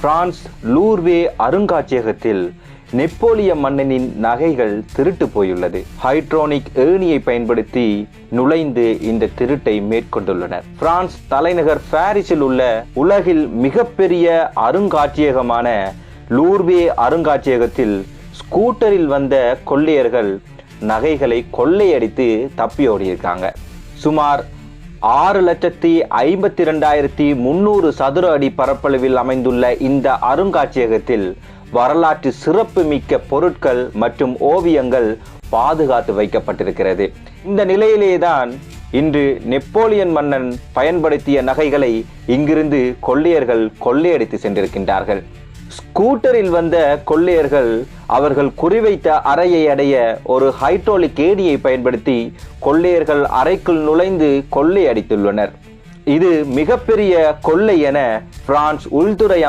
France லூர்வே அருங்காட்சியகத்தில் நெப்போலிய மன்னனின் நகைகள் திருட்டு போயுள்ளது. ஹைட்ரோனிக் ஏணியை பயன்படுத்தி நுழைந்து இந்த திருட்டை மேற்கொண்டுள்ளனர். பிரான்ஸ் தலைநகர் பாரிஸில் உள்ள உலகில் மிகப்பெரிய அருங்காட்சியகமான லூர்வே அருங்காட்சியகத்தில் ஸ்கூட்டரில் வந்த கொள்ளையர்கள் நகைகளை கொள்ளையடித்து தப்பியோடியிருக்காங்க. சுமார் ஆறு லட்சத்தி ஐம்பத்தி ரெண்டாயிரத்தி முன்னூறு சதுர அடி பரப்பளவில் அமைந்துள்ள இந்த அருங்காட்சியகத்தில் வரலாற்று சிறப்பு மிக்க பொருட்கள் மற்றும் ஓவியங்கள் பாதுகாத்து வைக்கப்பட்டிருக்கிறது. இந்த நிலையிலேதான் இன்று நெப்போலியன் மன்னன் பயன்படுத்திய நகைகளை இங்கிருந்து கொள்ளையர்கள் கொள்ளையடித்து சென்றிருக்கின்றார்கள். ஸ்கூட்டரில் வந்த கொள்ளையர்கள் அவர்கள் குறிவைத்த அறையை அடைய ஒரு ஹைட்ரோலிக் ஏடியை பயன்படுத்தி கொள்ளையர்கள் அறைக்குள் நுழைந்து கொள்ளையடித்துள்ளனர் இது மிகப்பெரிய கொள்ளை என பிரான்ஸ் உள்துறை